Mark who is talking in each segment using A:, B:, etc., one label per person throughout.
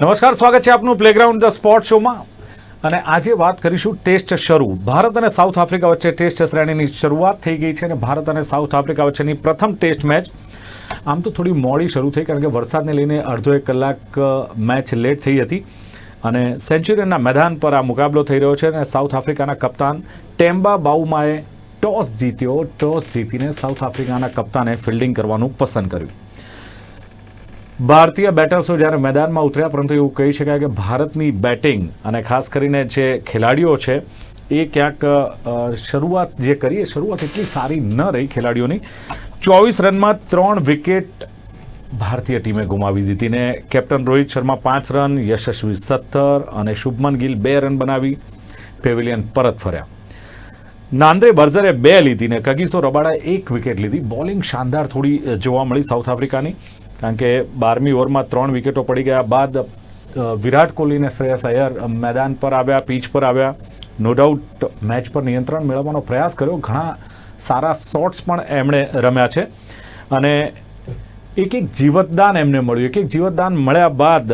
A: નમસ્કાર, સ્વાગત છે આપનું પ્લેગ્રાઉન્ડ ધ સ્પોર્ટ શોમાં અને આજે વાત કરીશું ટેસ્ટ શરૂ. ભારત અને સાઉથ આફ્રિકા વચ્ચે ટેસ્ટ શ્રેણીની શરૂઆત થઈ ગઈ છે અને ભારત અને સાઉથ આફ્રિકા વચ્ચેની પ્રથમ ટેસ્ટ મેચ. આમ તો થોડી મોડી શરૂ થઈ કારણ કે વરસાદને લઈને અડધો એક કલાક મેચ લેટ થઈ હતી. અને સેન્ચુરીના મેદાન પર આ મુકાબલો થઈ રહ્યો છે અને સાઉથ આફ્રિકાના કપ્તાન ટેમ્બા બાઉમાએ ટોસ જીત્યો. ટોસ જીતીને સાઉથ આફ્રિકાના કપ્તાને ફિલ્ડિંગ કરવાનું પસંદ કર્યું. ભારતીય બેટર્સો જ્યારે મેદાનમાં ઉતર્યા, પરંતુ એવું કહી શકાય કે ભારતની બેટિંગ અને ખાસ કરીને જે ખેલાડીઓ છે, એ ક્યાંક શરૂઆત જે કરીએ શરૂઆત એટલી સારી ન રહી ખેલાડીઓની. ચોવીસ રનમાં ત્રણ વિકેટ ભારતીય ટીમે ગુમાવી દીધી ને કેપ્ટન રોહિત શર્મા પાંચ રન, યશસ્વી સત્તર અને શુભમન ગિલ બે રન બનાવી પેવેલિયન પરત ફર્યા. નાંદ્રે બર્ઝરે બે લીધી ને કગીસો રબાડાએ એક વિકેટ લીધી. બોલિંગ શાનદાર થોડી જોવા મળી સાઉથ આફ્રિકાની. કારણ કે બારમી ઓવરમાં ત્રણ વિકેટો પડી ગયા બાદ વિરાટ કોહલી અને શ્રેયસ અયર મેદાન પર આવ્યા, પીચ પર આવ્યા. નો ડાઉટ મેચ પર નિયંત્રણ મેળવવાનો પ્રયાસ કર્યો. ઘણા સારા શોટ્સ પણ એમણે રમ્યા છે. અને એક એક જીવતદાન એમને મળ્યું. એક એક જીવતદાન મળ્યા બાદ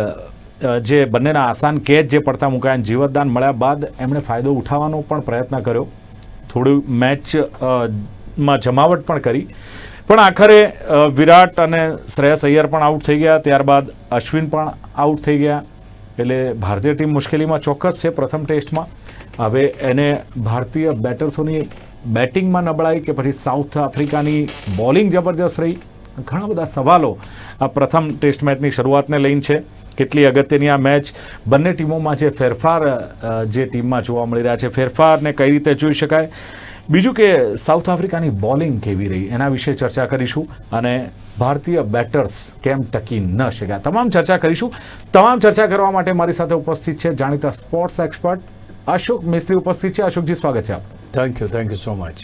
A: જે બંનેના આસાન કેચ જે પડતા મુકાયા જીવતદાન મળ્યા બાદ એમણે ફાયદો ઉઠાવવાનો પણ પ્રયત્ન કર્યો. થોડું મેચમાં જમાવટ પણ કરી. પણ આખરે વિરાટ અને શ્રેયસ અય્યર પણ આઉટ થઈ ગયા, ત્યારબાદ અશ્વિન પણ આઉટ થઈ ગયા. એટલે ભારતીય ટીમ મુશ્કેલીમાં ચોક્કસ છે પ્રથમ ટેસ્ટમાં. હવે એને ભારતીય બેટર્સોની બેટિંગમાં નબળાઈ કે પછી સાઉથ આફ્રિકાની બોલિંગ જબરજસ્ત રહી. ઘણા બધા સવાલો આ પ્રથમ ટેસ્ટ મેચની શરૂઆતને લઈને છે. કેટલી અગત્યની આ મેચ બંને ટીમોમાં જે ફેરફાર જે ટીમમાં જોવા મળી રહ્યા છે, ફેરફારને કઈ રીતે જોઈ શકાય? બીજું કે સાઉથ આફ્રિકાની બોલિંગ કેવી રહી એના વિશે ચર્ચા કરીશું અને ભારતીય બેટર્સ કેમ ટકી ન શક્યા. તમામ ચર્ચા કરીશું. તમામ ચર્ચા કરવા માટે મારી સાથે ઉપસ્થિત છે જાણીતા સ્પોર્ટ્સ એક્સપર્ટ અશોક મિસ્ત્રી ઉપસ્થિત છે. અશોકજી સ્વાગત છે આપ
B: thank you thank you so much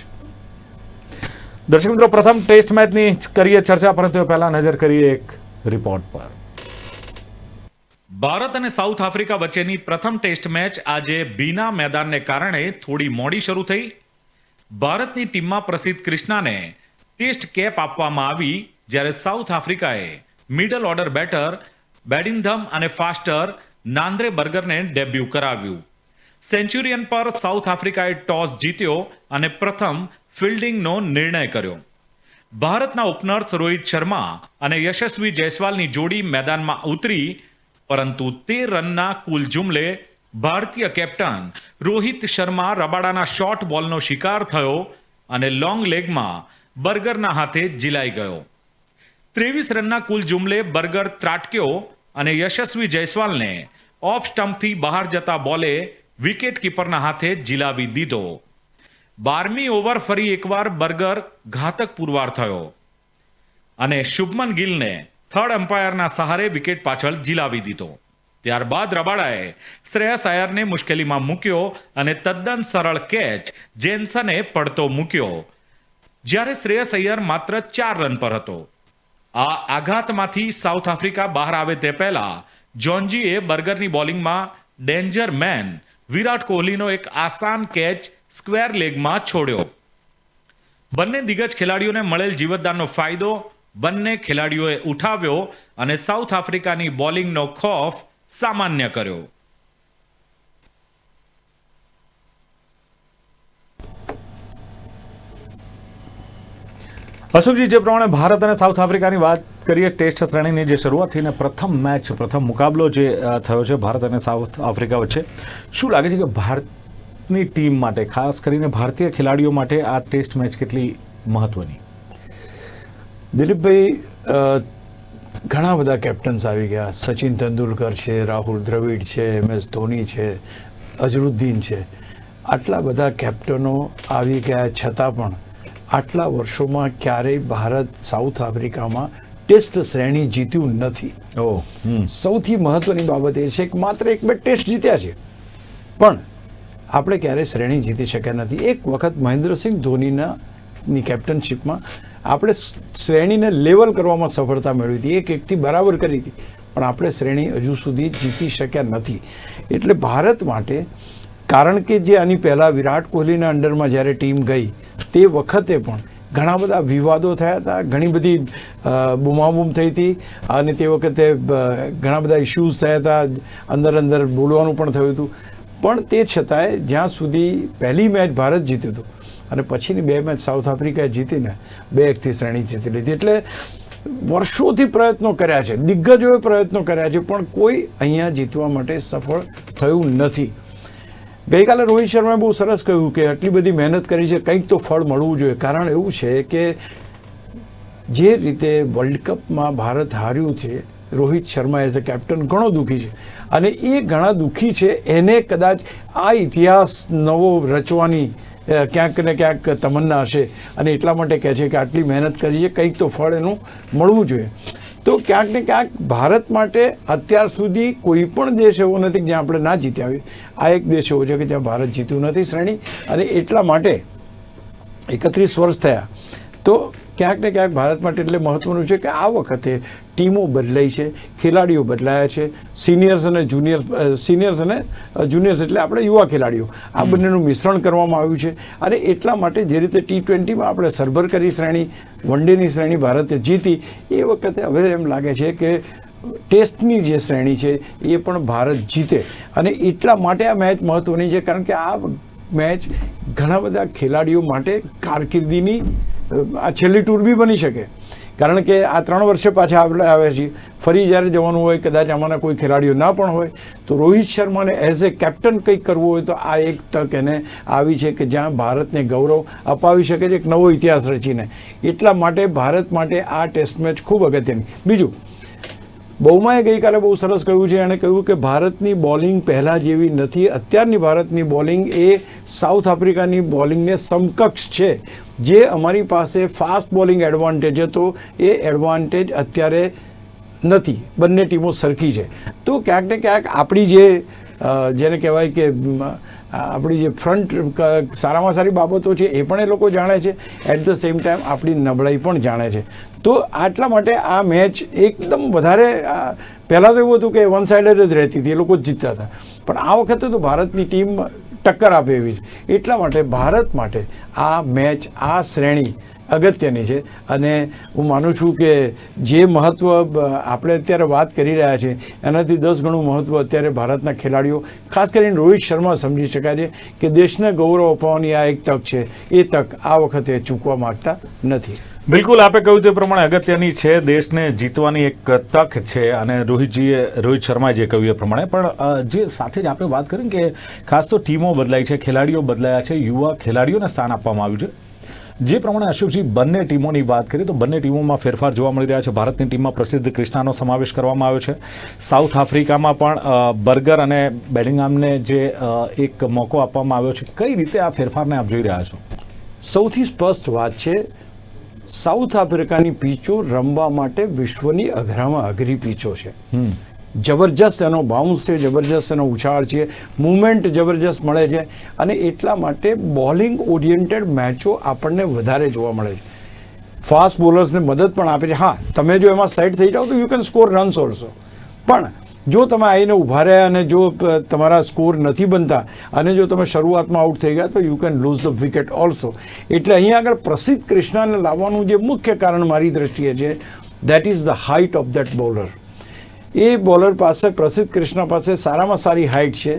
A: દર્શક મિત્રો પ્રથમ ટેસ્ટ મેચની કરીએ ચર્ચા પરંતુ પહેલા નજર કરીએ એક રિપોર્ટ પર. ભારત અને સાઉથ આફ્રિકા વચ્ચેની પ્રથમ ટેસ્ટ મેચ આજે બીના મેદાનને કારણે થોડી મોડી શરૂ થઈ. ભારતની ટીમમાં પ્રસિદ્ધ ક્રિષ્નાને ટેસ્ટ કેપ આપવામાં આવી જ્યારે સાઉથ આફ્રિકાએ મિડલ ઓર્ડર બેટર, બેડિંધમ અને ફાસ્ટર નાંદ્રે બર્ગરને ડેબ્યુ કરાવ્યું. સેન્ચુરિયન પર સાઉથ આફ્રિકાએ ટોસ જીત્યો અને પ્રથમ ફિલ્ડિંગનો નિર્ણય કર્યો. ભારતના ઓપનર્સ રોહિત શર્મા અને યશસ્વી જયસ્વાલની જોડી મેદાનમાં ઉતરી, પરંતુ તેર રનના કુલ જુમલે ભારતીય કેપ્ટન રોહિત શર્મા રબાડાના શોર્ટ બોલનો શિકાર થયો અને લોંગ લેગમાં બર્ગરના હાથે જીલાઈ ગયો. ત્રેવીસ રનના કુલ જુમલે બર્ગર ત્રાટક્યો અને યશસ્વી જયસ્વાલને ઓફ સ્ટમ્પથી બહાર જતા બોલે વિકેટ કીપરના હાથે જીલાવી દીધો. બારમી ઓવર ફરી એકવાર બર્ગર ઘાતક પુરવાર થયો. અને શુભમન ગિલને થર્ડ અમ્પાયરના સહારે વિકેટ પાછળ જીલાવી દીધો. ત્યારબાદ રબાડાએ શ્રેયસ અયરને મુશ્કેલીમાં મૂક્યો અને તદ્દન સરળ કેચ જેન્સને પડતો મૂક્યો. જ્યારે શ્રેયસ અય્યર માત્ર ચાર રન પર હતો. આ આઘાતમાંથી સાઉથ આફ્રિકા બહાર આવે તે પહેલા, જોન્જીએ બર્ગરની બોલિંગમાં ડેન્જર મેન વિરાટ કોહલીનો એક આસાન કેચ સ્ક્વેર લેગમાં છોડ્યો. બંને દિગ્ગજ ખેલાડીઓને મળેલ જીવતદાનનો ફાયદો બંને ખેલાડીઓએ ઉઠાવ્યો અને સાઉથ આફ્રિકાની બોલિંગનો ખોફ સામાન્ય કર્યો. અશોકજી જે પ્રમાણે ભારત અને સાઉથ આફ્રિકાની વાત કરીએ ટેસ્ટ શ્રેણીની જે શરૂઆત થઈને પ્રથમ મેચ પ્રથમ મુકાબલો જે થયો છે ભારત અને સાઉથ આફ્રિકા વચ્ચે શું લાગે છે કે ભારતની ટીમ માટે ખાસ કરીને ભારતીય ખેલાડીઓ માટે આ ટેસ્ટ મેચ કેટલી મહત્વની?
B: દિલીપભાઈ ઘણા બધા કેપ્ટન્સ આવી ગયા. સચિન તેંડુલકર છે રાહુલ દ્રવિડ છે એમ એસ ધોની છે અઝરુદ્દીન છે. આટલા બધા કેપ્ટનો આવી ગયા છતાં પણ આટલા વર્ષોમાં ક્યારેય ભારત સાઉથ આફ્રિકામાં ટેસ્ટ શ્રેણી જીત્યું નથી.
A: ઓ
B: સૌથી મહત્વની બાબત એ છે કે માત્ર એક બે ટેસ્ટ જીત્યા છે. પણ આપણે ક્યારેય શ્રેણી જીતી શક્યા નથી. એક વખત મહેન્દ્રસિંહ ધોનીના ની કેપ્ટનશીપમાં આપણે શ્રેણીને લેવલ કરવામાં સફળતા મેળવી હતી. એક એકથી બરાબર કરી હતી. પણ આપણે શ્રેણી હજુ સુધી જીતી શક્યા નથી. એટલે ભારત માટે, કારણ કે જે આની પહેલાં વિરાટ કોહલીના અંડરમાં જ્યારે ટીમ ગઈ, તે વખતે પણ ઘણા બધા વિવાદો થયા હતા. ઘણી બધી બૂમાબૂમ થઈ હતી અને તે વખતે ઘણા બધા ઇશ્યુઝ થયા હતા. અંદર અંદર બોલવાનું પણ થયું હતું. પણ તે છતાંય જ્યાં સુધી પહેલી મેચ ભારત જીત્યું હતું અને પછીની બે મેચ સાઉથ આફ્રિકાએ જીતીને બે એકથી શ્રેણી જીતી લીધી. એટલે વર્ષોથી પ્રયત્નો કર્યા છે, દિગ્ગજોએ પ્રયત્નો કર્યા છે, પણ કોઈ અહીંયા જીતવા માટે સફળ થયું નથી. ગઈકાલે રોહિત શર્માએ બહુ સરસ કહ્યું કે આટલી બધી મહેનત કરી છે, કંઈક તો ફળ મળવું જોઈએ. કારણ એવું છે કે જે રીતે વર્લ્ડ કપમાં ભારત હાર્યું છે, Rohit Sharma as a captain ઘણો દુઃખી છે. અને એ ઘણા દુઃખી છે, એને કદાચ આ ઇતિહાસ નવો રચવાની ક્યાંક ને ક્યાંક તમન્ના હશે. અને એટલા માટે કહે છે કે આટલી મહેનત કરી છે, કંઈક તો ફળ એનું મળવું જોઈએ. તો ક્યાંક ને ક્યાંક ભારત માટે અત્યાર સુધી કોઈ પણ દેશ એવો નથી જ્યાં આપણે ના જીત્યા હોય. આ એક દેશ એવો છે કે જ્યાં ભારત જીત્યું નથી શ્રેણી. અને એટલા માટે એકત્રીસ વર્ષ થયા. તો ક્યાંક ને ક્યાંક ભારત માટે એટલે મહત્વનું છે કે આ વખતે ટીમો બદલાઈ છે ખેલાડીઓ બદલાયા છે. સિનિયર્સ અને જુનિયર્સ સિનિયર્સ અને જુનિયર્સ એટલે આપણે યુવા ખેલાડીઓ. આ બંનેનું મિશ્રણ કરવામાં આવ્યું છે અને એટલા માટે જે રીતે ટી ટ્વેન્ટીમાં આપણે સરભર કરી શ્રેણી વન ડેની શ્રેણી ભારતે જીતી એ વખતે હવે એમ લાગે છે કે ટેસ્ટની જે શ્રેણી છે એ પણ ભારત જીતે. અને એટલા માટે આ મેચ મહત્વની છે કારણ કે આ મેચ ઘણા બધા ખેલાડીઓ માટે કારકિર્દીની આ છેલ્લી ટૂર બી બની શકે. કારણ કે આ ત્રણ વર્ષે પાછા આપણે આવ્યા છીએ. ફરી જ્યારે જવાનું હોય, કદાચ આમાંના કોઈ ખેલાડીઓ ના પણ હોય, તો રોહિત શર્માને એઝ એ કેપ્ટન કંઈક કરવું હોય, તો આ એક તક એને આવી છે કે જ્યાં ભારતને ગૌરવ અપાવી શકે છે. એક નવો ઇતિહાસ રચીને. એટલા માટે ભારત માટે આ ટેસ્ટ મેચ ખૂબ અગત્યની. બીજું બહુમાએ ગઈકાલે બહુ સરસ કહ્યું છે, એણે કહ્યું કે ભારતની બોલિંગ પહેલાં જેવી નથી. અત્યારની ભારતની બોલિંગ એ સાઉથ આફ્રિકાની બોલિંગને સમકક્ષ છે. જે અમારી પાસે ફાસ્ટ બોલિંગ એડવાન્ટેજ હતો, એ એડવાન્ટેજ અત્યારે નથી. બંને ટીમો સરખી છે. તો ક્યાંક ને ક્યાંક આપણી જે જેને કહેવાય કે આપણી જે ફ્રન્ટ સારામાં સારી બાબતો છે, એ પણ એ લોકો જાણે છે. એટ ધ સેમ ટાઈમ આપણી નબળાઈ પણ જાણે છે. તો આટલા માટે આ મેચ એકદમ વધારે પહેલાં તો એવું હતું કે વન સાઇડેડ જ રહેતી હતી, એ લોકો જ જીતતા હતા. પણ આ વખતે તો ભારતની ટીમ ટક્કર આપે એવી છે. એટલા માટે ભારત માટે આ મેચ, આ શ્રેણી અગત્યની છે. અને હું માનું છું કે જે મહત્ત્વ આપણે અત્યારે વાત કરી રહ્યા છીએ, એનાથી દસ ગણું મહત્ત્વ અત્યારે ભારતના ખેલાડીઓ, ખાસ કરીને રોહિત શર્મા સમજી શકાય છે કે દેશને ગૌરવ અપાવવાની આ એક તક છે. એ તક આ વખતે ચૂકવા માગતા નથી.
A: બિલકુલ, આપે કહ્યું તે પ્રમાણે અગત્યની છે, દેશને જીતવાની એક તક છે અને રોહિતજીએ, રોહિત શર્માએ જે કહ્યું એ પ્રમાણે. પણ જે સાથે જ આપણે વાત કરી કે ખાસ તો ટીમો બદલાઈ છે, ખેલાડીઓ બદલાયા છે, યુવા ખેલાડીઓને સ્થાન આપવામાં આવ્યું છે. જે પ્રમાણે અશોકજી, બંને ટીમોની વાત કરીએ તો બંને ટીમોમાં ફેરફાર જોવા મળી રહ્યા છે. ભારતની ટીમમાં પ્રસિદ્ધ ક્રિષ્નાનો સમાવેશ કરવામાં આવ્યો છે. સાઉથ આફ્રિકામાં પણ બર્ગર અને બેલિંગામને જે એક મોકો આપવામાં આવ્યો છે. કઈ રીતે આ ફેરફારને આપ જોઈ રહ્યા છો?
B: સૌથી સ્પષ્ટ વાત છે સાઉથ આફ્રિકાની પીચો રમવા માટે વિશ્વની અઘરામાં અઘરી પીચો છે. જબરજસ્ત એનો બાઉન્સ છે જબરજસ્ત એનો ઉછાળ છે મુવમેન્ટ જબરજસ્ત મળે છે અને એટલા માટે બોલિંગ ઓરિએન્ટેડ મેચો આપણને વધારે જોવા મળે છે. ફાસ્ટ બોલર્સને મદદ પણ આપે છે. હા તમે જો એમાં સેટ થઈ જાઓ તો you can score runs also પણ જો તમે આવીને ઊભા રહ્યા અને જો તમારા સ્કોર નથી બનતા અને જો તમે શરૂઆતમાં આઉટ થઈ ગયા, તો you can lose the wicket also એટલે અહીંયા આગળ પ્રસિદ્ધ કૃષ્ણાને લાવવાનું જે મુખ્ય કારણ મારી દ્રષ્ટિએ છે that is the height of that bowler A bowler પાસે, પ્રસિદ્ધ કૃષ્ણ પાસે સારામાં સારી હાઇટ છે.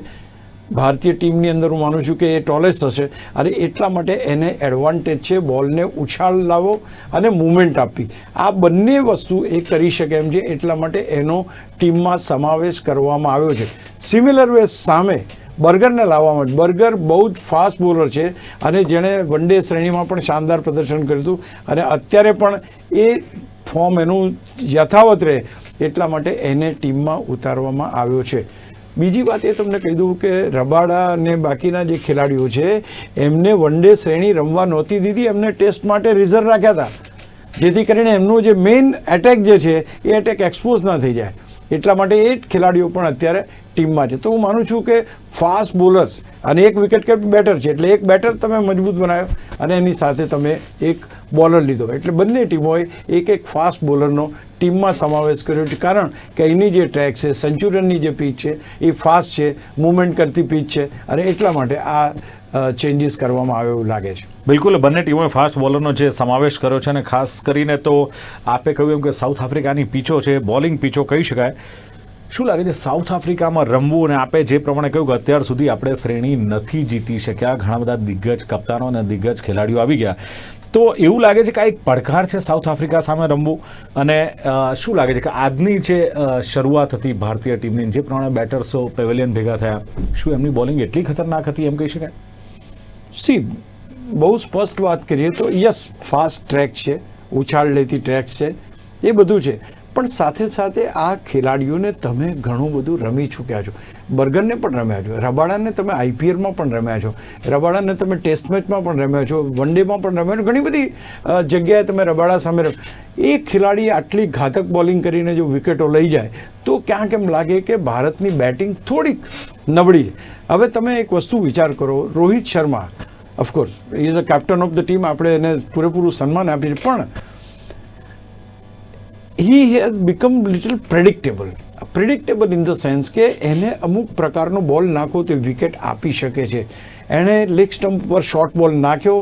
B: ભારતીય ટીમની અંદર હું માનું છું કે એ ટોલેસ્ટ હશે. અને એટલા માટે એને એડવાન્ટેજ છે, બોલને ઉછાળ લાવો અને મૂવમેન્ટ આપવી. આ બંને વસ્તુ એ કરી શકે એમ છે, એટલા માટે એનો ટીમમાં સમાવેશ કરવામાં આવ્યો છે. સિમિલર વે સામે બર્ગરને લાવવા માટે. બર્ગર બહુ જ ફાસ્ટ બોલર છે અને જેણે વન ડે શ્રેણીમાં પણ શાનદાર પ્રદર્શન કર્યું હતું અને અત્યારે પણ એ ફોર્મ એનું યથાવત રહે એટલા માટે એને ટીમમાં ઉતારવામાં આવ્યો છે. બીજી વાત એ તમને કહી દઉં કે રબાડા અને બાકીના જે ખેલાડીઓ છે, એમને વન ડે શ્રેણી રમવા નહોતી દીધી, એમને ટેસ્ટ માટે રિઝર્વ રાખ્યા હતા. જેથી કરીને એમનું જે મેઇન એટેક જે છે, એ એટેક એક્સપોઝ ના થઈ જાય. એટલા માટે એ જ ખેલાડીઓ પણ અત્યારે ટીમમાં છે. તો હું માનું છું કે ફાસ્ટ બોલર્સ અને એક વિકેટ કેપ બેટર છે, એટલે એક બેટર તમે મજબૂત બનાવ્યો અને એની સાથે તમે એક બોલર લીધો. એટલે બંને ટીમોએ એક એક ફાસ્ટ બોલરનો ટીમમાં સમાવેશ કર્યો છે. કારણ કે અહીંની જે ટ્રેક છે સેન્ચુરિયનની જે પીચ છે, એ ફાસ્ટ છે મૂવમેન્ટ કરતી પીચ છે. અને એટલા માટે આ ચેન્જીસ કરવામાં આવે એવું લાગે છે.
A: બિલકુલ, બંને ટીમોએ ફાસ્ટ બોલરનો જે સમાવેશ કર્યો છે અને ખાસ કરીને તો આપે કહ્યું એમ કે સાઉથ આફ્રિકાની પીચો છે બોલિંગ પીચો કહી શકાય. શું લાગે છે, સાઉથ આફ્રિકામાં રમવું અને આપે જે પ્રમાણે કહ્યું કે અત્યાર સુધી આપણે શ્રેણી નથી જીતી શક્યા, ઘણા બધા દિગ્ગજ કપ્તાનો અને દિગ્ગજ ખેલાડીઓ આવી ગયા. તો એવું લાગે છે કે આ એક પડકાર છે સાઉથ આફ્રિકા સામે રમવું? અને શું લાગે છે કે આજની જે શરૂઆત હતી ભારતીય ટીમની, જે પ્રમાણે બેટર્સો પેવેલિયન ભેગા થયા, શું એમની બોલિંગ એટલી ખતરનાક હતી એમ કહી શકાય?
B: સી, બહુ સ્પષ્ટ વાત કરીએ તો યસ, ફાસ્ટ ટ્રેક છે ઉછાળ લેતી ટ્રેક છે, એ બધું છે. પણ સાથે સાથે આ ખેલાડીઓને તમે ઘણું બધું રમી ચૂક્યા છો. બર્ગરને પણ રમ્યા છો. રબાડાને તમે આઈપીએલમાં પણ રમ્યા છો. રબાડાને તમે ટેસ્ટ મેચમાં પણ રમ્યા છો. વન ડેમાં પણ રમ્યા છો. ઘણી બધી જગ્યાએ તમે રબાડા સામે એ ખેલાડી આટલી ઘાતક બોલિંગ કરીને જો વિકેટો લઈ જાય, તો ક્યાંક એમ લાગે કે ભારતની બેટિંગ થોડીક નબળી છે. હવે તમે એક વસ્તુ વિચાર કરો. Rohit Sharma of course is a captain of the team આપણે એને પૂરેપૂરું સન્માન આપીએ પણ he has become little predictable predictable in the sense કે એને અમુક પ્રકારનો બોલ નાખો તે વિકેટ આપી શકે છે. એણે લેગ સ્ટમ્પ પર શોર્ટ બોલ નાખ્યો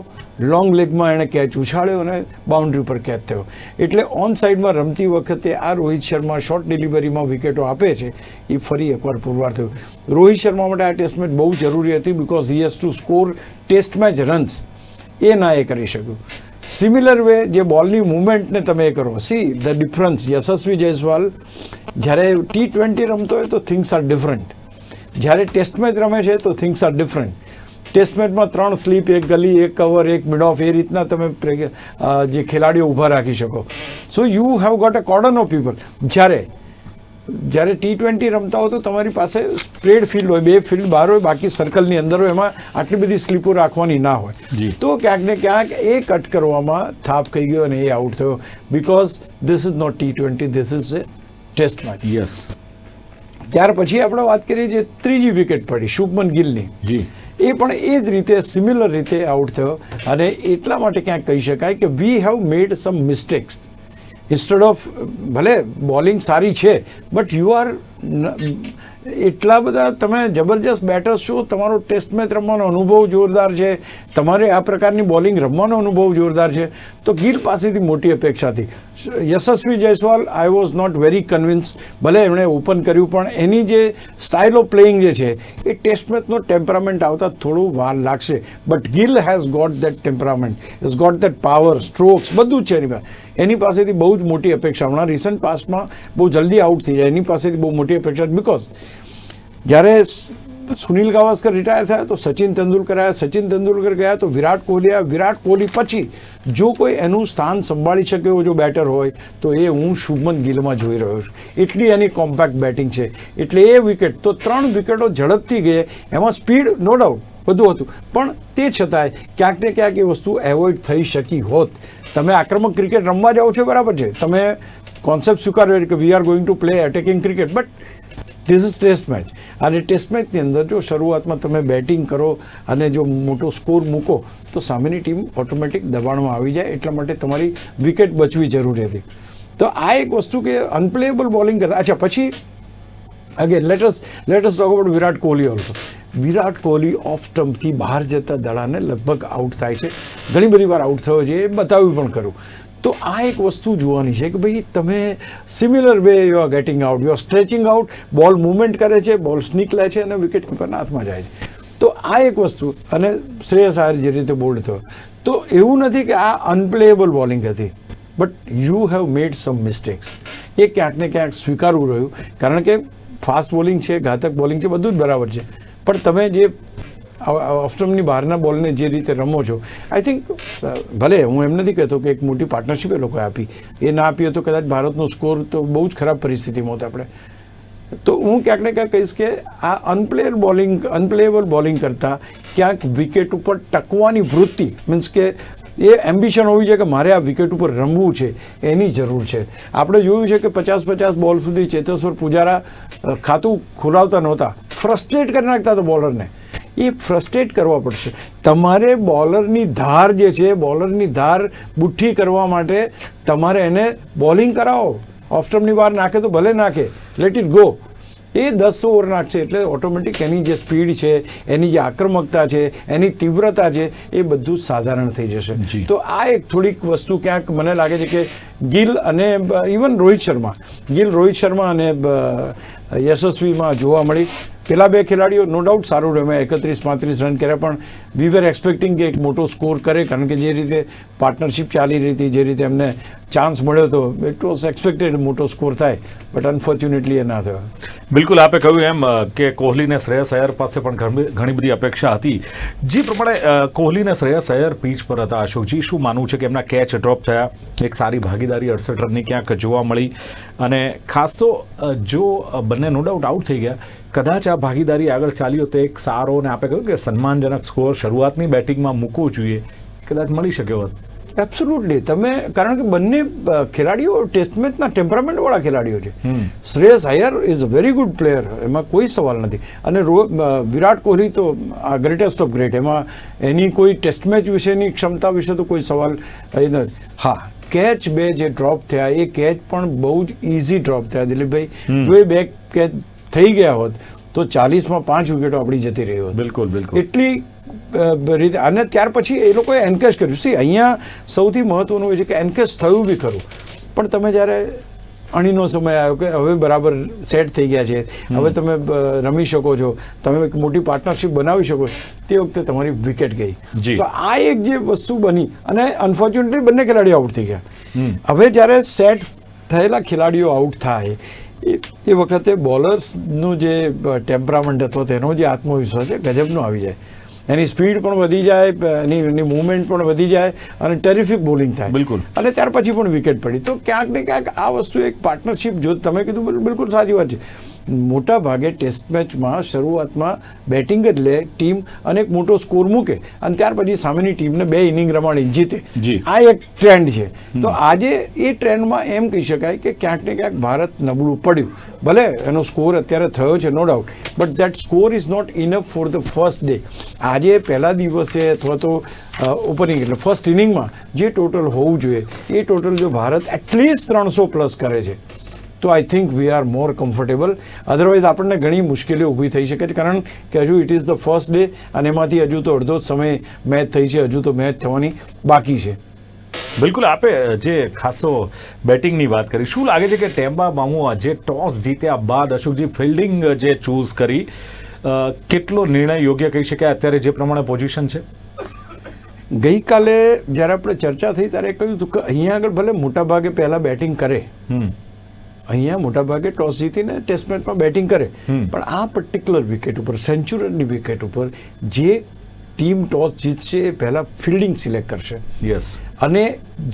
B: લોંગ લેગમાં એણે કેચ ઉછાળ્યો અને બાઉન્ડ્રી પર કેચ થયો. એટલે ઓન સાઈડમાં રમતી વખતે આ રોહિત શર્મા શોર્ટ ડિલિવરીમાં વિકેટો આપે છે, એ ફરી એકવાર પુરવાર થયું. રોહિત શર્મા માટે આ ટેસ્ટ મેચ બહુ જરૂરી હતી because he has to score test match runs એ ના એ કરી શક્યું. સિમિલર વે જે બોલની મુવમેન્ટને તમે કરો. See the difference Yashasvi Jaiswal, જ્યારે ટી ટ્વેન્ટી રમતો હોય તો થિંગ્સ આર ડિફરન્ટ જ્યારે ટેસ્ટ મેચ રમે છે તો થિંગ્સ આર ડિફરન્ટ ટેસ્ટ મેચમાં ત્રણ સ્લીપ એક ગલી, એક કવર એક મિડ ઓફ એ રીતના તમે જે ખેલાડીઓ ઊભા રાખી શકો. So you have got a cordon of people જ્યારે જ્યારે ટી ટ્વેન્ટી રમતા હો તો તમારી પાસે સ્પ્રેડ ફિલ્ડ હોય બે ફિલ્ડ બહાર હોય બાકી સર્કલની અંદર હોય એમાં આટલી બધી સ્લીપો રાખવાની ના હોય. તો ક્યાંક ને ક્યાંક એ કટ કરવામાં થાપ કહી ગયો અને એ આઉટ થયો. Because this is not T twenty this is a test match
A: yes
B: ત્યાર પછી આપણે વાત કરીએ જે ત્રીજી વિકેટ પડી શુભમન ગિલની.
A: જી.
B: એ પણ એ જ રીતે સિમિલર રીતે આઉટ થયો. અને એટલા માટે ક્યાંક કહી શકાય કે we have made some mistakes instead of ભલે બોલિંગ સારી છે બટ યુ આર એટલા બધા તમે જબરજસ્ત બેટર્સ છો, તમારો ટેસ્ટ મેચ રમવાનો અનુભવ જોરદાર છે, તમારે આ પ્રકારની બોલિંગ રમવાનો અનુભવ જોરદાર છે, તો ગિલ પાસેથી મોટી અપેક્ષા હતી. Yashasvi Jaiswal I was not very convince ભલે એમણે ઓપન કર્યું, પણ એની જે સ્ટાઇલ ઓફ પ્લેઇંગ જે છે, એ ટેસ્ટ મેચનો ટેમ્પરામેન્ટ આવતા થોડું વાર લાગશે. But Gill has got that temperament has got that power strokes બધું જ છે એની પાસે. એની પાસેથી બહુ જ મોટી અપેક્ષા. હમણાં રિસન્ટ પાસ્ટમાં બહુ જલ્દી આઉટ થઈ જાય. એની પાસેથી બહુ મોટી અપેક્ષા બિકોઝ જ્યારે સુનિલ ગાવસ્કર રિટાયર થયા તો સચિન તેંડુલકર આવ્યા. સચિન તેંડુલકર ગયા તો વિરાટ કોહલી આવ્યા. વિરાટ કોહલી પછી જો કોઈ એનું સ્થાન સંભાળી શકે એવો જો બેટર હોય, તો એ હું શુભમન ગિલમાં જોઈ રહ્યો છું. એટલી એની કોમ્પેક્ટ બેટિંગ છે. એટલે એ વિકેટ તો ત્રણ વિકેટો ઝડપથી ગઈ એમાં સ્પીડ નો ડાઉટ બધું હતું. પણ તે છતાંય ક્યાંક ને ક્યાંક એ વસ્તુ એવોઇડ થઈ શકી હોત. તમે આક્રમક ક્રિકેટ રમવા જાઓ છો, બરાબર છે. તમે કોન્સેપ્ટ સ્વીકાર્યો કે we are going to play attacking cricket but this is test match અને ટેસ્ટ મેચની અંદર જો શરૂઆતમાં તમે બેટિંગ કરો અને જો મોટો સ્કોર મૂકો, તો સામેની ટીમ ઓટોમેટિક દબાણમાં આવી જાય, એટલા માટે તમારી વિકેટ બચવી જરૂરી હતી. તો આ એક વસ્તુ કે અનપ્લેએબલ બોલિંગ કરતા અચ્છા, પછી again let's let's talk about Virat Kohli also Virat Kohli off સ્ટમ્પથી બહાર જતા દડાને લગભગ આઉટ થાય છે. ઘણી બધી વાર આઉટ થયો છે, એ બતાવ્યું પણ ખરું. તો આ એક વસ્તુ જોવાની છે કે ભાઈ, તમે similar way you are getting out you are stretching out ball movement કરે છે બોલ સ્નીક લે છે અને વિકેટ કીપરના હાથમાં જાય છે. તો આ એક વસ્તુ, અને શ્રેયસ આયર જે રીતે બોલ્ડ થયો. તો એવું નથી કે આ અનપ્લેએબલ બોલિંગ હતી. But you have made some mistakes એ ક્યાંક ને ક્યાંક સ્વીકારવું રહ્યું. કારણ કે ફાસ્ટ બોલિંગ છે, ઘાતક બોલિંગ છે, બધું જ બરાબર છે. પણ તમે જે ઓફસ્ટમની બહારના બોલને જે રીતે રમો છો આઈ થિંક ભલે હું એમ નથી કહેતો કે એક મોટી પાર્ટનરશિપ એ લોકોએ આપી. એ ના આપી તો કદાચ ભારતનો સ્કોર તો બહુ જ ખરાબ પરિસ્થિતિમાં હોત આપણે. તો હું ક્યાંક ને ક્યાંક કહીશ કે આ અનપ્લેયર બોલિંગ અનપ્લેયેબલ બોલિંગ કરતાં ક્યાંક વિકેટ ઉપર ટકવાની વૃત્તિ મીન્સ કે એ એમ્બિશન હોવી જોઈએ કે મારે આ વિકેટ ઉપર રમવું છે, એની જરૂર છે. આપણે જોયું છે કે પચાસ પચાસ બોલ સુધી ચેતેશ્વર પૂજારા ખાતું ખોલાવતા નહોતા. ફ્રસ્ટ્રેટ કરી નાખતા હતા બોલરને એ ફ્રસ્ટ્રેટ કરવા પડશે. તમારે બોલરની ધાર જે છે બોલરની ધાર બુઠ્ઠી કરવા માટે તમારે એને બોલિંગ કરાવો. ઓફ સ્ટમ્પની બહાર નાખે તો ભલે નાખે. લેટ ઇટ ગો એ દસ ઓવર છે એટલે ઓટોમેટિક એની જે સ્પીડ છે એની જે આક્રમકતા છે એની તીવ્રતા છે એ બધું સાધારણ થઈ જશે. તો આ એક થોડીક વસ્તુ ક્યાંક મને લાગે છે કે ગિલ અને ઇવન રોહિત શર્મા. ગિલ, રોહિત શર્મા અને યશસ્વીમાં જોવા મળી. પેલા બે ખેલાડીઓ નો ડાઉટ સારું રમ્યા એકત્રીસ પાંત્રીસ રન કર્યા, પણ વી વેર એક્સપેક્ટિંગ કે એક મોટો સ્કોર કરે, કારણ કે જે રીતે પાર્ટનરશિપ ચાલી રહી હતી, જે રીતે એમને ચાન્સ મળ્યો હતો ઇટ વોઝ એક્સપેક્ટેડ મોટો સ્કોર થાય બટ અનફોર્ચ્યુનેટલી એ ના થયો.
A: બિલકુલ, આપે કહ્યું એમ કે કોહલીને શ્રેયસ અયર પાસે પણ ઘણી બધી અપેક્ષા હતી. જે પ્રમાણે કોહલીને શ્રેયસ અયર પીચ પર હતા, અશોકજી, શું માનવું છે કે એમના કેચ ડ્રોપ થયા? એક સારી ભાગીદારી અડસઠ રનની ક્યાંક જોવા મળી. અને ખાસ તો જો બંને નો ડાઉટ આઉટ થઈ ગયા કદાચ આ ભાગીદારી આગળ ચાલી તો એક સારો અને આપણે કહ્યું કે સન્માનજનક સ્કોર શરૂઆતની બેટિંગમાં મૂકવો જોઈએ. કદાચ મળી શક્યો હોત.
B: એબ્સોલ્યુટલી તમે કારણ કે બંને ખેલાડીઓ ટેસ્ટ મેચના ટેમ્પરામેન્ટવાળા ખેલાડીઓ છે. Shreyas Iyer is a very good player એમાં કોઈ સવાલ નથી. અને વિરાટ કોહલી તો આ ગ્રેટેસ્ટ ઓફ ગ્રેટ એમાં એની કોઈ ટેસ્ટ મેચ વિશેની ક્ષમતા વિશે તો કોઈ સવાલ એ નથી. હા. કેચ બે જે ડ્રોપ થયા એ કેચ પણ બહુ જ ઇઝી ડ્રોપ થયા દિલીપભાઈ. જો એ બે કેચ થઈ ગયા હોત તો ચાલીસમાં પાંચ વિકેટો આપણી જતી રહી હોત.
A: બિલકુલ બિલકુલ.
B: એટલી રીતે અને ત્યાર પછી એ લોકોએ એન્કેજ કર્યું. સી અહીંયા સૌથી મહત્વનું હોય છે કે એન્કેજ થયું બી ખરું. પણ તમે જ્યારે અણીનો સમય આવ્યો કે હવે બરાબર સેટ થઈ ગયા છે. હવે તમે રમી શકો છો. તમે એક મોટી પાર્ટનરશિપ બનાવી શકો તે વખતે તમારી વિકેટ ગઈ. તો આ એક જે વસ્તુ બની અને અનફોર્ચ્યુનેટલી બંને ખેલાડીઓ આઉટ થઈ ગયા. હવે જ્યારે સેટ થયેલા ખેલાડીઓ આઉટ થાય એ એ વખતે બોલર્સનું જે ટેમ્પરામેન્ટ હતો તેનો જે આત્મવિશ્વાસ છે ગજબનો આવી જાય. એની સ્પીડ પણ વધી જાય એની એની મૂવમેન્ટ પણ વધી જાય અને ટેરિફિક બોલિંગ થાય.
A: બિલકુલ.
B: અને ત્યાર પછી પણ વિકેટ પડી. તો ક્યાંક ને ક્યાંક આ વસ્તુ એક પાર્ટનરશિપ જો તમે કીધું બિલકુલ સાચી વાત છે. મોટા ભાગે ટેસ્ટ મેચમાં શરૂઆતમાં બેટિંગ જ લે ટીમ અને એક મોટો સ્કોર મૂકે અને ત્યાર પછી સામેની ટીમને બે ઇનિંગ રમાડી જીતે. આ એક ટ્રેન્ડ છે. તો આજે એ ટ્રેન્ડમાં એમ કહી શકાય કે ક્યાંક ને ક્યાંક ભારત નબળું પડ્યું. ભલે એનો સ્કોર અત્યારે થયો છે no doubt but that score is not enough for the first day આજે પહેલા દિવસે અથવા તો ઓપનિંગ એટલે ફર્સ્ટ ઇનિંગમાં જે ટોટલ હોવું જોઈએ એ ટોટલ જો ભારત એટલીસ્ટ ત્રણસો પ્લસ કરે છે. તો I think we are more comfortable otherwise આપણને ઘણી મુશ્કેલીઓ ઊભી થઈ શકે છે. કારણ કે હજુ it is the first day અને એમાંથી હજુ તો અડધો જ સમય મેચ થઈ છે. હજુ તો મેચ થવાની બાકી છે.
A: બિલકુલ. આપે જે ખાસો બેટિંગની વાત કરી શું લાગે છે કે ટેમ્બા બામુઆ જે ટોસ જીત્યા બાદ અશોકજી ફિલ્ડિંગ જે ચૂઝ કરી કેટલો નિર્ણય યોગ્ય કહી શકાય? અત્યારે જે પ્રમાણે પોઝિશન છે?
B: ગઈકાલે જ્યારે આપણે ચર્ચા થઈ ત્યારે કહ્યું હતું કે અહીંયા આગળ ભલે મોટાભાગે પહેલાં બેટિંગ કરે
A: હમ.
B: અહીંયા મોટાભાગે ટોસ જીતીને ટેસ્ટ મેચમાં બેટિંગ કરે. પણ આ પર્ટિક્યુલર વિકેટ ઉપર સેન્ચુરીની વિકેટ ઉપર જે ટીમ ટોસ જીતશે એ પહેલાં ફિલ્ડિંગ સિલેક્ટ કરશે.
A: યસ
B: અને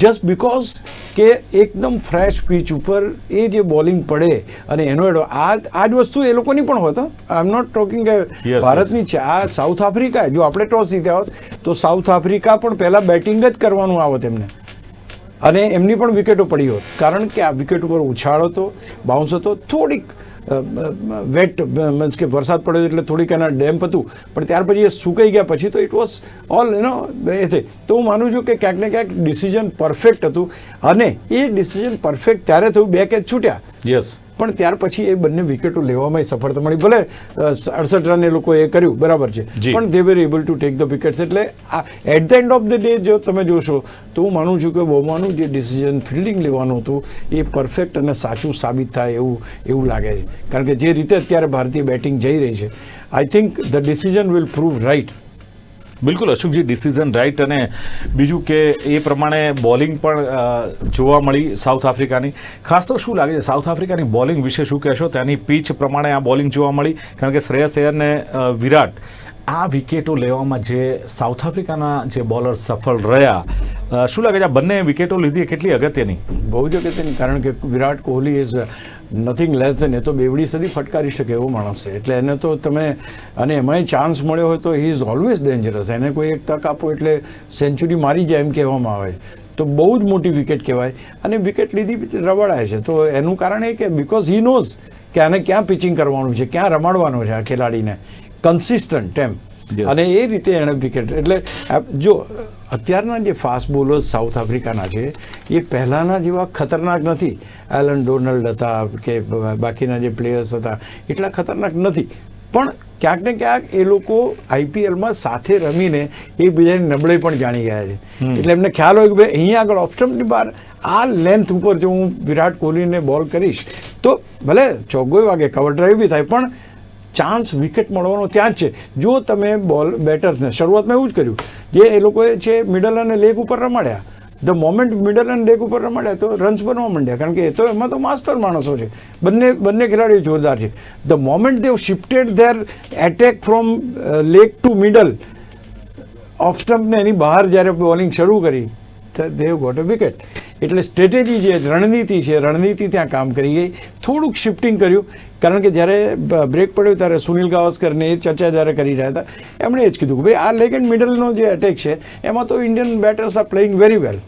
B: જસ્ટ બિકોઝ કે એકદમ ફ્રેશ પીચ ઉપર એ જે બોલિંગ પડે અને એનો એડો આ આ જ વસ્તુ એ લોકોની પણ હોત આઈ એમ નોટ ટોકિંગ કે ભારતની છે. આ સાઉથ આફ્રિકા જો આપણે ટોસ જીત્યા હોત તો સાઉથ આફ્રિકા પણ પહેલાં બેટિંગ જ કરવાનું આવત એમને. અને એમની પણ વિકેટો પડી હોત. કારણ કે આ વિકેટ ઉપર ઉછાળ હતો બાઉન્સ હતો, થોડીક વેટ મીન્સ કે વરસાદ પડ્યો એટલે થોડીક એના ડેમ્પ હતું. પણ ત્યાર પછી એ સુકાઈ ગયા પછી તો it was all you know એ થઈ તો હું માનું છું કે ક્યાંક ને ક્યાંક ડિસિઝન પરફેક્ટ હતું. અને એ ડિસિઝન પરફેક્ટ ત્યારે થયું બે કેચ છૂટ્યા.
A: યસ
B: પણ ત્યાર પછી એ બંને વિકેટો લેવામાં સફળતા મળી. ભલે અડસઠ રન એ લોકોએ કર્યું બરાબર છે. પણ they were able to take the wickets એટલે આ at the end of the day જો તમે જોશો તો હું માનું છું કે બોમાનું જે ડિસિઝન ફિલ્ડિંગ લેવાનું હતું એ પરફેક્ટ અને સાચું સાબિત થાય એવું એવું લાગે છે. કારણ કે જે રીતે અત્યારે ભારતીય બેટિંગ જઈ રહી છે I think the decision will prove right
A: બિલકુલ, અશોકજી ડિસિઝન રાઇટ અને બીજું કે એ પ્રમાણે બોલિંગ પણ જોવા મળી સાઉથ આફ્રિકાની ખાસ તો શું લાગે છે સાઉથ આફ્રિકાની બોલિંગ વિશે શું કહેશો? તેની પીચ પ્રમાણે આ બોલિંગ જોવા મળી, કારણ કે શ્રેયસ એયરને વિરાટ આ વિકેટો લેવામાં જે સાઉથ આફ્રિકાના જે બોલર સફળ રહ્યા શું લાગે છે, આ બંને વિકેટો લીધી કેટલી અગત્યની?
B: બહુ જ અગત્યની, કારણ કે Virat Kohli is nothing less than a તો બેવડી સદી ફટકારી શકે એવો માણસ છે. એટલે એને તો તમે, અને એમાંય ચાન્સ મળ્યો હોય તો હી ઇઝ ઓલવેઝ ડેન્જરસ એને કોઈ એક તક આપો એટલે સેન્ચુરી મારી જાય એમ કહેવામાં આવે. તો બહુ જ મોટી વિકેટ કહેવાય. અને વિકેટ લીધી રવાડાય છે. તો એનું કારણ એ કે બિકોઝ હી નોઝ કે આને ક્યાં પિચિંગ કરવાનું છે, ક્યાં રમાડવાનું છે આ ખેલાડીને. કન્સિસ્ટન્ટ એમ. અને એ રીતે એણે વિકેટ એટલે જો અત્યારના જે ફાસ્ટ બોલર્સ સાઉથ આફ્રિકાના છે એ પહેલાંના જેવા ખતરનાક નથી. એલન ડોનાલ્ડ હતા કે બાકીના જે પ્લેયર્સ હતા એટલા ખતરનાક નથી. પણ ક્યાંક ને ક્યાંક એ લોકો આઈપીએલમાં સાથે રમીને એકબીજાની નબળાઈ પણ જાણી ગયા છે. એટલે એમને ખ્યાલ હોય કે ભાઈ અહીંયા આગળ ઓપ્શનની બહાર આ લેન્થ ઉપર જો હું વિરાટ કોહલીને બોલ કરીશ તો ભલે ચોગ્ગોય વાગે કવર ડ્રાઈવ બી થાય પણ ચાન્સ વિકેટ મળવાનો ત્યાં જ છે. જો તમે બોલ બેટર્સને, શરૂઆતમાં એવું જ કર્યું, જે એ લોકોએ છે મિડલ અને લેગ ઉપર રમાડ્યા. ધ મોમેન્ટ મિડલ અને લેગ ઉપર રમાડ્યા તો રન્સ બનવા માંડ્યા. કારણ કે એ તો એમાં તો માસ્ટર માણસો છે. બંને બંને ખેલાડીઓ જોરદાર છે. The moment they shifted their attack from leg to middle off સ્ટમ્પને એની બહાર જ્યારે બોલિંગ શરૂ કરી દેવ ગોટ અ વિકેટ એટલે સ્ટ્રેટેજી જે રણનીતિ છે રણનીતિ ત્યાં કામ કરી ગઈ. થોડુંક શિફ્ટિંગ કર્યું કારણ કે જ્યારે બ્રેક પડ્યો ત્યારે સુનિલ ગાવસ્કરને એ ચર્ચા જ્યારે કરી રહ્યા હતા એમણે એ જ કીધું કે ભાઈ આ લેગ એન્ડ મિડલનો જે એટેક છે એમાં તો Indian batters are playing very well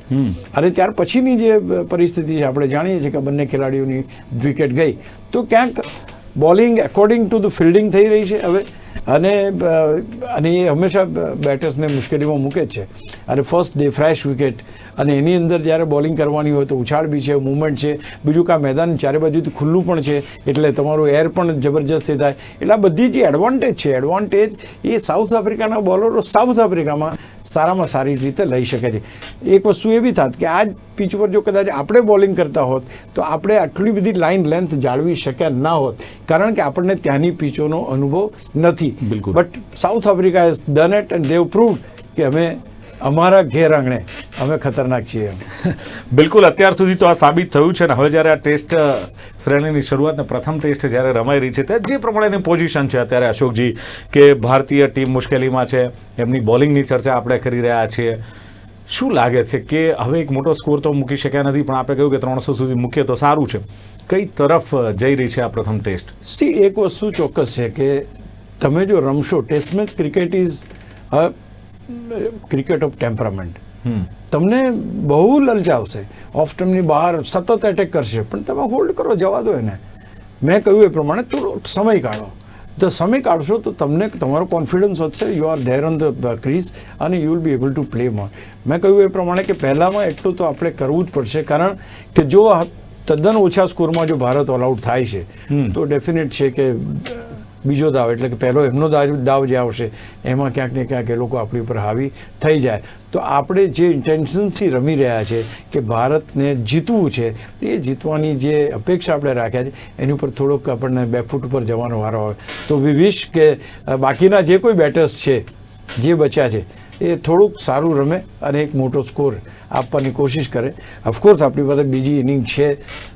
B: અને ત્યાર પછીની જે પરિસ્થિતિ છે આપણે જાણીએ છીએ કે બંને ખેલાડીઓની વિકેટ ગઈ. તો ક્યાંક bowling according to the fielding થઈ રહી છે હવે અને અને એ હંમેશા બેટર્સને મુશ્કેલીમાં મૂકે જ છે. અને ફર્સ્ટ ડે ફ્રેશ વિકેટ અને એની અંદર જ્યારે બોલિંગ કરવાની હોય તો ઉછાળ બી છે મૂવમેન્ટ છે. બીજું કાં મેદાન ચારે બાજુથી ખુલ્લું પણ છે એટલે તમારું એર પણ જબરજસ્તી થાય એટલે આ બધી જે એડવાન્ટેજ છે એડવાન્ટેજ એ સાઉથ આફ્રિકાના બોલરો સાઉથ આફ્રિકામાં સારામાં સારી રીતે લઈ શકે છે. એક વસ્તુ એ બી થાત કે આ જ પીચ પર જો કદાચ આપણે બોલિંગ કરતા હોત તો આપણે આટલી બધી લાઇન લેન્થ જાળવી શક્યા ના હોત. કારણ કે આપણને ત્યાંની પીચોનો અનુભવ નથી.
A: બિલકુલ.
B: But South Africa has done it and they prove કે અમે અમારા ઘેર આંગણે અમે ખતરનાક છીએ
A: બિલકુલ અત્યાર સુધી તો આ સાબિત થયું છે ને હવે જ્યારે આ ટેસ્ટ શ્રેણીની શરૂઆત પ્રથમ ટેસ્ટ જ્યારે રમાઈ રહી છે ત્યારે જે પ્રમાણેની પોઝિશન છે અત્યારે અશોકજી કે ભારતીય ટીમ મુશ્કેલીમાં છે એમની બોલિંગની ચર્ચા આપણે કરી રહ્યા છીએ. શું લાગે છે કે હવે એક મોટો સ્કોર તો મૂકી શક્યા નથી પણ આપણે કહ્યું કે ત્રણસો સુધી મૂકીએ તો સારું છે. કઈ તરફ જઈ રહી છે આ પ્રથમ ટેસ્ટ?
B: સી એક વસ્તુ ચોક્કસ છે કે તમે જો રમશો test match cricket is cricket of temperament
A: hmm.
B: તમને બહુ લલચાવશે. ઓફ સ્ટમ્પની બહાર સતત એટેક કરશે. પણ તમે હોલ્ડ કરો જવા દો એને. મેં કહ્યું એ પ્રમાણે થોડો સમય કાઢો. તો સમય કાઢશો તો તમને તમારો કોન્ફિડન્સ વધશે. You are there on the crease અને you will be able to play more મેં કહ્યું એ પ્રમાણે કે પહેલાંમાં એટલું તો આપણે કરવું જ પડશે. કારણ કે જો તદ્દન ઓછા સ્કોરમાં જો ભારત ઓલ આઉટ થાય છે તો ડેફિનેટ છે કે બીજો દાવ, એટલે કે પહેલો એમનો દાવ જે આવશે, એમાં ક્યાંક ને ક્યાંક એ લોકો આપણી ઉપર હાવી થઈ જાય. તો આપણે જે ઇન્ટેન્શનથી રમી રહ્યા છે કે ભારતને જીતવું છે, એ જીતવાની જે અપેક્ષા આપણે રાખ્યા છે, એની ઉપર થોડોક આપણને બેકફૂટ ઉપર જવાનો વારો હોય તો વી કે બાકીના જે કોઈ બેટર્સ છે, જે બચ્યા છે, એ થોડુંક સારું રમે અને એક મોટો સ્કોર આપવાની કોશિશ કરે. ઓફકોર્સ આપણી પાસે બીજી ઇનિંગ છે,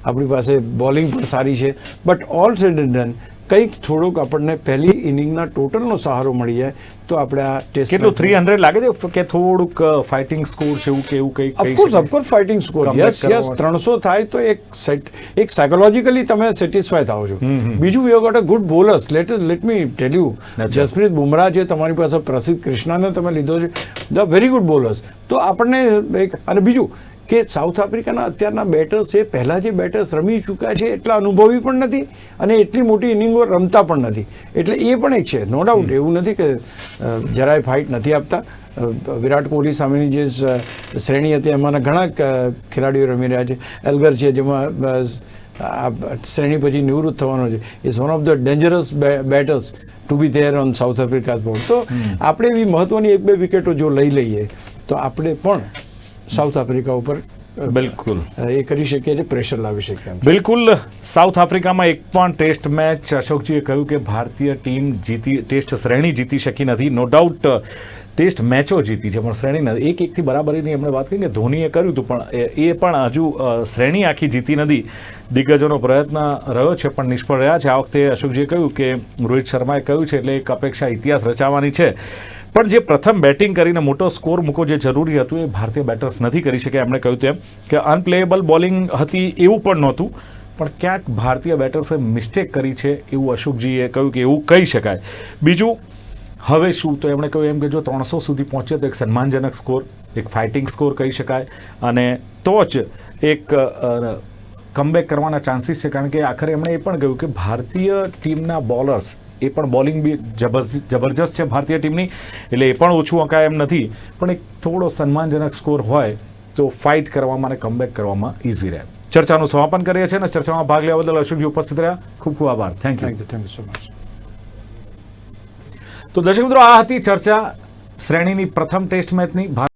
B: આપણી પાસે બોલિંગ પણ સારી છે but all said and done કંઈક થોડુંક આપણને પહેલી ઇનિંગના ટોટલનો સહારો મળી જાય તો આપણે આ ટેસ્ટ
A: કેટલું? થ્રી હંડ્રેડ લાગે છે? કે થોડુંક ફાઇટિંગ સ્કોર છે એવું કે એવું કંઈક
B: of course of course fighting score yes yes ત્રણસો થાય તો એક સેટ એક સાયકોલોજીકલી તમે સેટિસ્ફાય થાવ છો. બીજું you got a good bowlers let let me tell you Jasprit Bumrah છે તમારી પાસે પ્રસિદ્ધ કૃષ્ણાને તમે લીધો છે ધ વેરી ગુડ બોલર્સ તો આપણને એક અને બીજું કે સાઉથ આફ્રિકાના અત્યારના બેટર્સ એ પહેલાં જે બેટર્સ રમી ચૂક્યા છે એટલા અનુભવી પણ નથી અને એટલી મોટી ઇનિંગો રમતા પણ નથી. એટલે એ પણ એક છે. નો ડાઉટ એવું નથી કે જરાય ફાઇટ નથી આપતા. વિરાટ કોહલી સામેની જે શ્રેણી હતી એમાંના ઘણા ખેલાડીઓ રમી રહ્યા છે. એલ્ગર છે જેમાં આ શ્રેણી પછી નિવૃત્ત થવાનો છે. Is one of the dangerous batters to be there on South Africa board તો આપણે એવી મહત્વની એક બે વિકેટો જો લઈ લઈએ તો આપણે પણ સાઉથ આફ્રિકા ઉપર
A: બિલકુલ.
B: એ કરી શકીએ છીએ પ્રેશર લાવી શકીએ
A: બિલકુલ સાઉથ આફ્રિકામાં એક પણ ટેસ્ટ મેચ અશોકજીએ કહ્યું કે ભારતીય ટીમ જીતી ટેસ્ટ શ્રેણી જીતી શકી નથી. નો ડાઉટ ટેસ્ટ મેચો જીતી છે પણ શ્રેણી નથી. એક એકથી બરાબરીની એમણે વાત કરી કે ધોનીએ કર્યું હતું પણ એ એ પણ હજુ શ્રેણી આખી જીતી નથી. દિગ્ગજોનો પ્રયત્ન રહ્યો છે પણ નિષ્ફળ રહ્યા છે. આ વખતે અશોકજીએ કહ્યું કે રોહિત શર્માએ કહ્યું છે એટલે એક અપેક્ષા ઇતિહાસ રચાવાની છે. પણ જે પ્રથમ બેટિંગ કરીને મોટો સ્કોર મૂકો જે જરૂરી હતું એ ભારતીય બેટર્સ નથી કરી શક્યા. એમણે કહ્યું તેમ કે અનપ્લેએબલ બોલિંગ હતી એવું પણ નહોતું, પણ ક્યાંક ભારતીય બેટર્સે મિસ્ટેક કરી છે એવું અશોકજીએ કહ્યું કે એવું કહી શકાય. બીજું, હવે શું? તો એમણે કહ્યું એમ કે જો ત્રણસો સુધી પહોંચે તો એક સન્માનજનક સ્કોર, એક ફાઇટિંગ સ્કોર કહી શકાય. અને તો જ એક કમબેક કરવાના ચાન્સીસ છે. કારણ કે આખરે એમણે એ પણ કહ્યું કે ભારતીય ટીમના બોલર્સ એ પણ બોલિંગ બી જબરજસ્ત છે ભારતીય ટીમની. એટલે એ પણ ઓછું અંકાય એમ નથી. પણ એક થોડો સન્માનજનક સ્કોર હોય તો ફાઇટ કરવામાં અને કમબેક કરવામાં ઇઝી રહે. ચર્ચાનું સમાપન કરીએ છીએ અને ચર્ચામાં ભાગ લેવા બદલ અશોકજી ઉપસ્થિત રહ્યા. ખૂબ ખૂબ આભાર. Thank you
B: thank you thank you so much
A: તો દર્શક મિત્રો આ હતી ચર્ચા શ્રેણીની પ્રથમ ટેસ્ટ મેચની.